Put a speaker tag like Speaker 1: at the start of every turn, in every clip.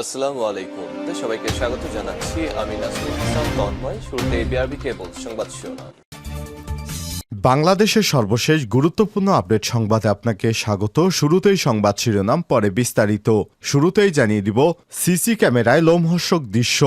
Speaker 1: আসসালামু আলাইকুম। সবাইকে স্বাগত জানাচ্ছি। আমি তন্ময়। শুরুতে বিআরবি কেবল সংবাদ শিরোনাম।
Speaker 2: বাংলাদেশের সর্বশেষ গুরুত্বপূর্ণ আপডেট সংবাদে আপনাকে স্বাগত। শুরুতেই সংবাদ শিরোনাম, পরে বিস্তারিত। শুরুতেই জানিয়ে দিব, সিসি ক্যামেরায় লোমহর্ষক দৃশ্য।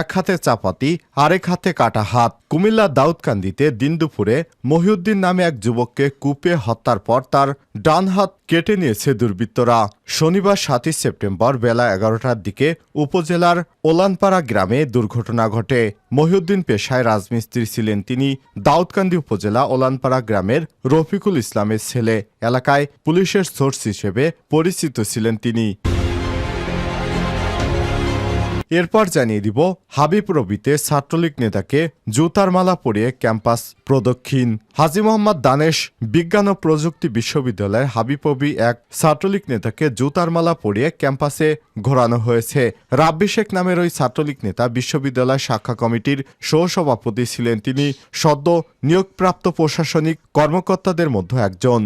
Speaker 2: এক হাতে চাপাতি, আরেক হাতে কাটা হাত। কুমিল্লা দাউদকান্দিতে দিন দুপুরে মহিউদ্দিন নামে এক যুবককে কুপে হত্যার পর তার ডান হাত কেটে নিয়েছে দুর্বৃত্তরা। শনিবার সাতই সেপ্টেম্বর বেলা এগারোটার দিকে উপজেলার ওলানপাড়া গ্রামে দুর্ঘটনা ঘটে। মহিউদ্দিন পেশায় রাজমিস্ত্রি ছিলেন তিনি। দাউদকান্দি উপজেলা ওলানপাড়া গ্রামের রফিকুল ইসলামের ছেলে। এলাকায় পুলিশের সোর্স হিসেবে পরিচিত ছিলেন তিনি। এরপর জানিয়ে দিব, হাবিব রবিতে ছাত্রলীগ নেতাকে জুতার মালা পরিয়ে ক্যাম্পাস প্রদক্ষিণ। হাজি মোহাম্মদ দানেশ বিজ্ঞান ও প্রযুক্তি বিশ্ববিদ্যালয়ের হাবিববি এক ছাত্রলীগ নেতাকে জুতার মালা পরিয়ে ক্যাম্পাসে ঘোরানো হয়েছে। রাব্বি শেখ নামের ওই ছাত্রলীগ নেতা বিশ্ববিদ্যালয় শাখা কমিটির সহসভাপতি ছিলেন তিনি, সদ্য নিয়োগপ্রাপ্ত প্রশাসনিক কর্মকর্তাদের মধ্যে একজন।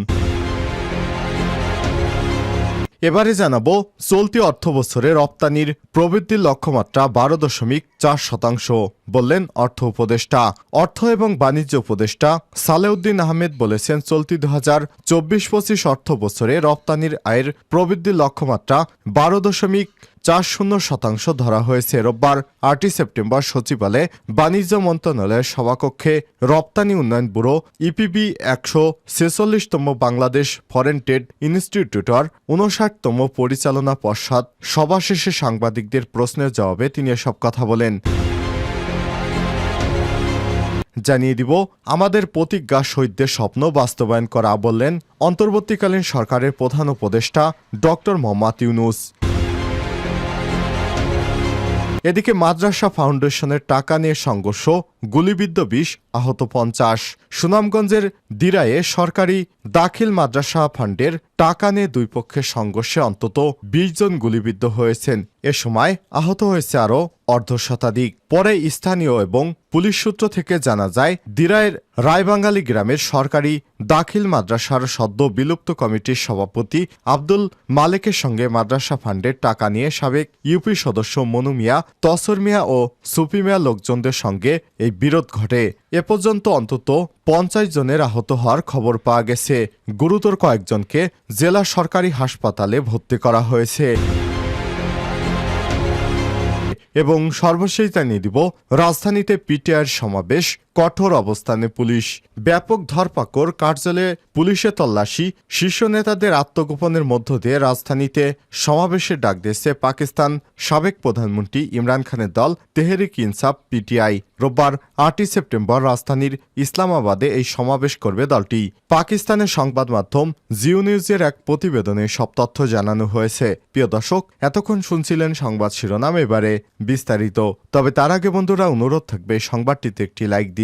Speaker 2: এবারে জানাব, চলতি অর্থবছরে রপ্তানির প্রবৃদ্ধির লক্ষ্যমাত্রা বারো দশমিক চার শতাংশ, বললেন অর্থ উপদেষ্টা। অর্থ এবং বাণিজ্য উপদেষ্টা সালেউদ্দিন আহমেদ বলেছেন, চলতি দু হাজার চব্বিশ পঁচিশ অর্থ বছরে রপ্তানির আয়ের প্রবৃদ্ধির লক্ষ্যমাত্রা বারো দশমিক চার শূন্য শতাংশ ধরা হয়েছে। রোববার আটই সেপ্টেম্বর সচিবালয়ে বাণিজ্য মন্ত্রণালয়ের সভাকক্ষে রপ্তানি উন্নয়ন ব্যুরো ইপিবি একশো ছেচল্লিশতম বাংলাদেশ ফরেন ট্রেড ইনস্টিটিউটর উনষাটতম পরিচালনা পর্ষদ। সভা শেষে সাংবাদিকদের প্রশ্নের জবাবে তিনি এসব কথা বলেন। জানিয়ে দিব, আমাদের প্রতিজ্ঞা শহীদদের স্বপ্ন বাস্তবায়ন করা বললেন অন্তর্বর্তীকালীন সরকারের প্রধান উপদেষ্টা ডক্টর মোহাম্মদ ইউনুস। এদিকে মাদ্রাসা ফাউন্ডেশনের টাকা নিয়ে সংঘর্ষ, গুলিবিদ্ধ বিষ, আহত পঞ্চাশ। সুনামগঞ্জের দিরায়ে সরকারি দাখিল মাদ্রাসা ফান্ডের টাকা নিয়ে দুই পক্ষের সংঘর্ষে অন্তত বিশ জন গুলিবিদ্ধ হয়েছেন। এ সময় আহত হয়েছে আরও অর্ধ শতাধিক পরে স্থানীয় এবং পুলিশ সূত্র থেকে জানা যায় দিরায়ের রায়বাঙ্গালী গ্রামের সরকারি দাখিল মাদ্রাসার সদ্য বিলুপ্ত কমিটির সভাপতি আব্দুল মালেকের সঙ্গে মাদ্রাসা ফান্ডের টাকা নিয়ে সাবেক ইউপি সদস্য মনু মিয়া, তসর মিয়া ও সুপি মিয়া লোকজনদের সঙ্গে এই বিরোধ ঘটে। এ পর্যন্ত অন্তত পঞ্চাশ জনের আহত হওয়ার খবর পাওয়া গেছে। গুরুতর কয়েকজনকে জেলা সরকারি হাসপাতালে ভর্তি করা হয়েছে। এবং সর্বশেষ জানিয়ে দিব রাজধানীতে পিটিআর সমাবেশ কঠোর অবস্থানে পুলিশ ব্যাপক ধরপাকড়, কার্যালয়ে পুলিশে তল্লাশি, শীর্ষ নেতাদের আত্মগোপনের মধ্য দিয়ে রাজধানীতে সমাবেশের ডাক দিয়েছে পাকিস্তান সাবেক প্রধানমন্ত্রী ইমরান খানের দল, তেহরিক ইনসাফ, পিটিআই। রোববার আটই সেপ্টেম্বর রাজধানীর ইসলামাবাদে এই সমাবেশ করবে দলটি। পাকিস্তানের সংবাদ মাধ্যম জিও নিউজের এক প্রতিবেদনে সব তথ্য জানানো হয়েছে। প্রিয় দর্শক, এতক্ষণ শুনছিলেন সংবাদ শিরোনাম, এবারে বিস্তারিত। তবে তার আগে বন্ধুরা, অনুরোধ থাকবে সংবাদটিতে একটি লাইক দিন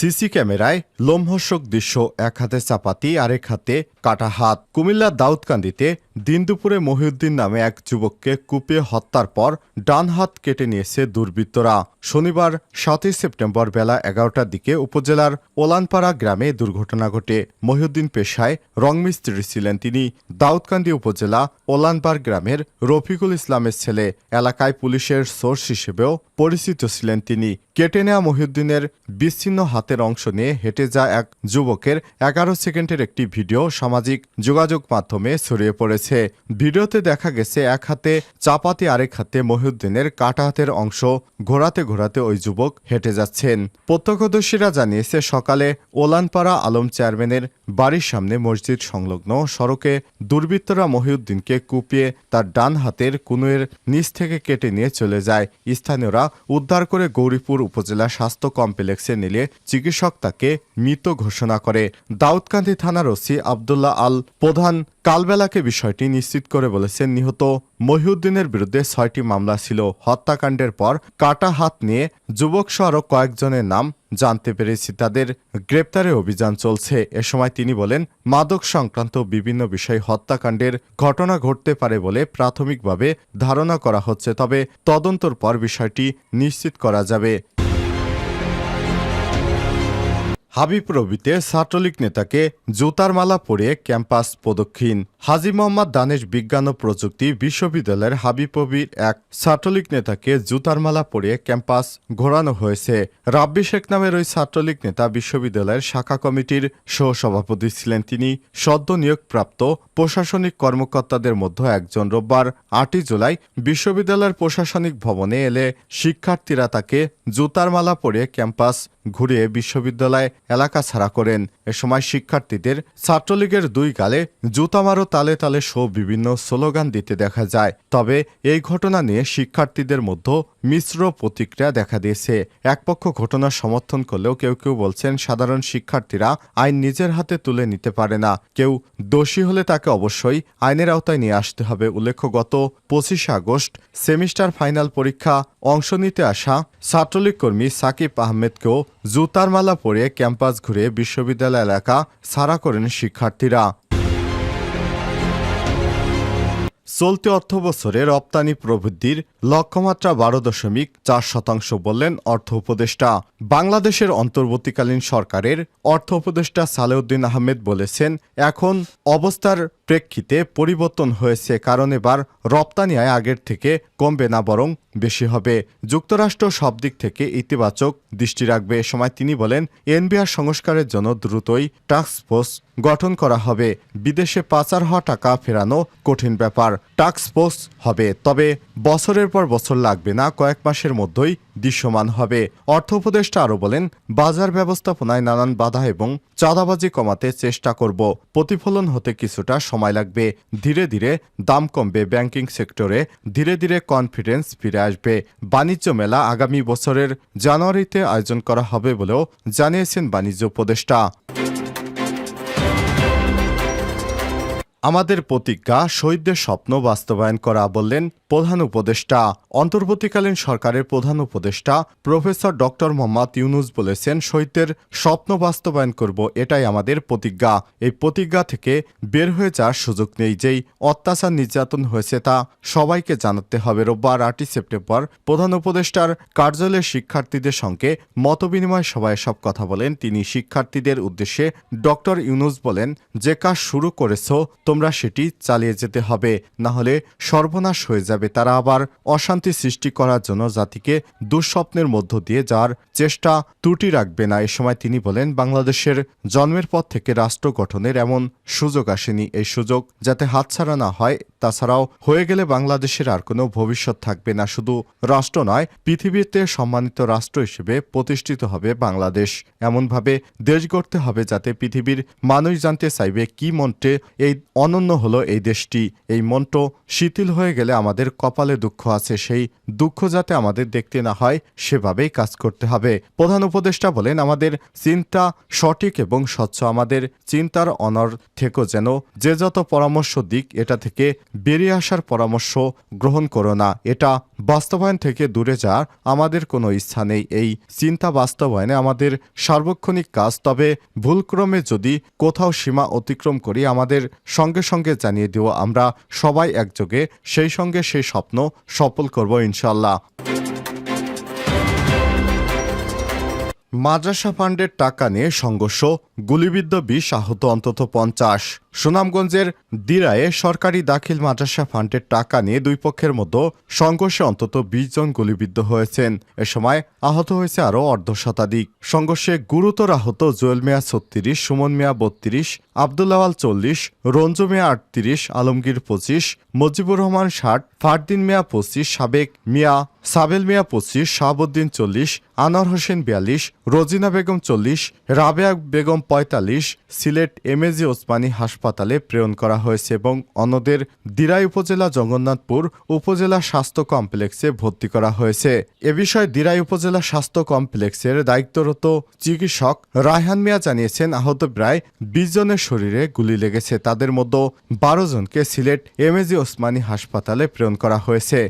Speaker 2: সিসি ক্যামেরায় লোমহর্ষক দৃশ্য, এক হাতে চাপাতি, আরেক হাতে কাটা হাত। কুমিল্লার দাউদকান্দিতে দিন দুপুরে মহিউদ্দিন নামে এক যুবককে কুপিয়ে হত্যার পর ডান হাত কেটে নিয়েছে দুর্বৃত্তরা। শনিবার সাতই সেপ্টেম্বর বেলা এগারোটার দিকে উপজেলার ওলানপাড়া গ্রামে দুর্ঘটনা ঘটে। মহিউদ্দিন পেশায় রংমিস্ত্রি ছিলেন তিনি। দাউদকান্দি উপজেলা ওলানপাড় গ্রামের রফিকুল ইসলামের ছেলে, এলাকায় পুলিশের সোর্স হিসেবেও পরিচিত ছিলেন তিনি। কেটে নেওয়া মহিউদ্দিনের বিচ্ছিন্ন হাতের অংশ নিয়ে হেঁটে যায় এক যুবকের এগারো সেকেন্ডের একটি ভিডিও সামাজিক যোগাযোগ মাধ্যমে ছড়িয়ে পড়েছে। ভিডিওতে দেখা গেছে, এক হাতে চাপাতি, আরেক হাতে মহিউদ্দিনের কাটা হাতের অংশ। ঘোরাতে ঘোরাতে ওই যুবক হেঁটে যাচ্ছেন। প্রত্যক্ষদর্শীরা জানিয়েছে, সকালে ওলানপাড়া আলম চেয়ারম্যানের বাড়ির সামনে মসজিদ সংলগ্ন সড়কে দুর্বৃত্তরা মহিউদ্দিনকে কুপিয়ে তার ডান হাতের কুনুয়ের নিচ থেকে কেটে নিয়ে চলে যায়। স্থানীয়রা উদ্ধার করে গৌরীপুর উপজেলা স্বাস্থ্য কমপ্লেক্সে নিলে চিকিৎসা চিকিৎসক তাকে মৃত ঘোষণা করে। দাউদকান্দি থানার ওসি আবদুল্লাহ আল প্রধান কালবেলাকে বিষয়টি নিশ্চিত করে বলেছেন, নিহত মহিউদ্দিনের বিরুদ্ধে ছয়টি মামলা ছিল। হত্যাকাণ্ডের পর কাটা হাত নিয়ে যুবক সহ আরও কয়েকজনের নাম জানতে পেরেছি। তাদের গ্রেপ্তারে অভিযান চলছে। এ সময় তিনি বলেন, মাদক সংক্রান্ত বিভিন্ন বিষয় হত্যাকাণ্ডের ঘটনা ঘটতে পারে বলে প্রাথমিকভাবে ধারণা করা হচ্ছে, তবে তদন্তর পর বিষয়টি নিশ্চিত করা যাবে। হাবিব রবিতে ছাত্রলীগ নেতাকে জুতার মালা পরিয়ে ক্যাম্পাস প্রদক্ষিণ। হাজি মোহাম্মদ দানেশ বিজ্ঞান ও প্রযুক্তি বিশ্ববিদ্যালয়ের হাবিববির এক ছাত্রলীগ নেতাকে জুতার মালা পরিয়ে ক্যাম্পাস ঘোরানো হয়েছে। রাব্বি শেখ নামের ওই ছাত্রলীগ নেতা বিশ্ববিদ্যালয়ের শাখা কমিটির সহসভাপতি ছিলেন তিনি। সদ্য নিয়োগপ্রাপ্ত প্রশাসনিক কর্মকর্তাদের মধ্যে একজন রোববার আটই জুলাই বিশ্ববিদ্যালয়ের প্রশাসনিক ভবনে এলে শিক্ষার্থীরা তাকে জুতার মালা পরিয়ে ক্যাম্পাস ঘুরিয়ে বিশ্ববিদ্যালয় এলাকা ছাড়া করেন। এ সময় শিক্ষার্থীদের ছাত্রলীগের দুই গালে জুতা মারো তালে তালে শো বিভিন্ন স্লোগান দিতে দেখা যায়। তবে এই ঘটনা নিয়ে শিক্ষার্থীদের মধ্যে মিশ্র প্রতিক্রিয়া দেখা দিয়েছে। একপক্ষ ঘটনা সমর্থন করলেও কেউ কেউ বলছেন, সাধারণ শিক্ষার্থীরা আইন নিজের হাতে তুলে নিতে পারে না। কেউ দোষী হলে তাকে অবশ্যই আইনের আওতায় নিয়ে আসতে হবে, উল্লেখ্য গত পঁচিশে আগস্ট সেমিস্টার ফাইনাল পরীক্ষা অংশ নিতে আসা ছাত্রলীগ কর্মী সাকিব আহমেদকেও জুতার মালা পরে ক্যাম্পাস ঘুরে বিশ্ববিদ্যালয় এলাকা সারা করেন শিক্ষার্থীরা। চলতি অর্থবছরে রপ্তানি প্রবৃদ্ধির লক্ষ্যমাত্রা বারো দশমিক চার শতাংশ বললেন অর্থ উপদেষ্টা। বাংলাদেশের অন্তর্বর্তীকালীন সরকারের অর্থ উপদেষ্টা সালেউদ্দিন আহমেদ বলেছেন, এখন অবস্থার প্রেক্ষিতে পরিবর্তন হয়েছে কারণ এবার রপ্তানি আয় আগের থেকে কমবে না বরং বেশি হবে। যুক্তরাষ্ট্র সব দিক থেকে ইতিবাচক দৃষ্টি রাখবে। এ সময় তিনি বলেন, এনবিআর সংস্কারের জন্য দ্রুতই টাস্ক ফোর্স গঠন করা হবে। বিদেশে পাচার হওয়া টাকা ফেরানো কঠিন ব্যাপার। টাস্ক ফোর্স হবে। তবে বছরের পর বছর লাগবে না, কয়েক মাসের মধ্যেই দৃশ্যমান হবে। অর্থ উপদেষ্টা আরও বলেন, বাজার ব্যবস্থাপনায় নানান বাধা এবং চাঁদাবাজি কমাতে চেষ্টা করব। প্রতিফলন হতে কিছুটা সময় লাগবে। ধীরে ধীরে দাম কমবে, ব্যাংকিং সেক্টরে ধীরে ধীরে কনফিডেন্স ফিরে আসবে। বাণিজ্য মেলা আগামী বছরের জানুয়ারিতে আয়োজন করা হবে বলেও জানিয়েছেন বাণিজ্য উপদেষ্টা। আমাদের প্রতিজ্ঞা শহীদদের স্বপ্ন বাস্তবায়ন করা বললেন প্রধান উপদেষ্টা, অন্তর্বর্তীকালীন সরকারের প্রধান উপদেষ্টা, প্রফেসর ডক্টর মোহাম্মদ ইউনুস বলেছেন, শহীদদের স্বপ্ন বাস্তবায়ন করব, এটাই আমাদের প্রতিজ্ঞা। এই প্রতিজ্ঞা থেকে বের হয়ে যাওয়ার সুযোগ নেই, যেই অত্যাচার নির্যাতন হয়েছে তা সবাইকে জানাতে হবে। রোববার আটই সেপ্টেম্বর প্রধান উপদেষ্টার কার্যালয়ের শিক্ষার্থীদের সঙ্গে মতবিনিময় সভায় সব কথা বলেন। তিনি শিক্ষার্থীদের উদ্দেশ্যে ডক্টর ইউনুস বলেন, যে কাজ শুরু করেছ, তোমরা সেটি চালিয়ে যেতে হবে না হলে সর্বনাশ হয়ে যাবে। তারা আবার অশান্তি সৃষ্টি করার জন্য জাতিকে দুঃস্বপ্নের মধ্য দিয়ে যার চেষ্টা ত্রুটি রাখবে না। এ সময় তিনি বলেন, বাংলাদেশের জন্মের পর থেকে রাষ্ট্র গঠনের এমন সুযোগ আসেনি। এই সুযোগ যাতে হাতছাড়া না হয়, তাছাড়াও হয়ে গেলে বাংলাদেশের আর কোনো ভবিষ্যৎ থাকবে না। শুধু রাষ্ট্র নয়, পৃথিবীতে সম্মানিত রাষ্ট্র হিসেবে প্রতিষ্ঠিত হবে বাংলাদেশ। এমনভাবে দেশ গড়তে হবে যাতে পৃথিবীর মানুষ জানতে চাইবে কি মন্ত্রে এই অনন্য হলো এই দেশটি। এই মন্ত্র শিথিল হয়ে গেলে আমাদের কপালে দুঃখ আছে, সেই দুঃখ যাতে আমাদের দেখতে না হয়, সেভাবেই কাজ করতে হবে। প্রধান উপদেষ্টা বলেন, আমাদের চিন্তা সঠিক এবং স্বচ্ছ। আমাদের চিন্তার অনর থেকো যেন যে যত পরামর্শ দিক, এটা থেকে বেরিয়ে আসার পরামর্শ গ্রহণ করো না। এটা বাস্তবায়ন থেকে দূরে যাওয়ার আমাদের কোনো ইচ্ছা নেই। এই চিন্তা বাস্তবায়নে আমাদের সার্বক্ষণিক কাজ, তবে ভুলক্রমে যদি কোথাও সীমা অতিক্রম করি, আমাদের সঙ্গে সঙ্গে জানিয়ে দেব আমরা সবাই একযোগে সেই সঙ্গে সেই স্বপ্ন সফল করব ইনশাল্লাহ মাদ্রাসা ফান্ডের টাকা নিয়ে সংঘর্ষ, গুলিবিদ্ধ বিষ আহত অন্তত পঞ্চাশ। সুনামগঞ্জের দিরায়ে সরকারি দাখিল মাদ্রাসা ফান্ডের টাকা নিয়ে দুই পক্ষের মধ্যে সংঘর্ষে অন্তত বিশ জন গুলিবিদ্ধ হয়েছেন। এ সময় আহত হয়েছে আরও অর্ধ শতাধিক সংঘর্ষে গুরুতর আহত জুয়েল মিয়া ছত্রিশ, সুমন মিয়া বত্রিশ আবদুল্লাওয়াল চল্লিশ, রঞ্জু মিয়া আটত্রিশ, আলমগীর পঁচিশ মজিবুর রহমান ষাট, ফারদিন মিয়া পঁচিশ, সাবেক মিয়া সাবেল মিয়া পঁচিশ, শাহাবুদ্দিন চল্লিশ, আনোয়ার হোসেন বিয়াল্লিশ, রোজিনা বেগম চল্লিশ, রাবেয়া বেগম পঁয়তাল্লিশ, সিলেট এমএজি ওসমানী হাসপাতালে প্রেরণ করা হয়েছে এবং অন্যদের দিরাই উপজেলা জগন্নাথপুর উপজেলা স্বাস্থ্য কমপ্লেক্সে ভর্তি করা হয়েছে। এ বিষয়ে দিরাই উপজেলা স্বাস্থ্য কমপ্লেক্সের দায়িত্বরত চিকিৎসক রায়হান মিয়া জানিয়েছেন, আহত প্রায় বিশ জনের শরীরে গুলি লেগেছে। তাদের মধ্যে বারো জনকে সিলেট এমএজি ওসমানী হাসপাতালে প্রেরণ করা হয়েছে।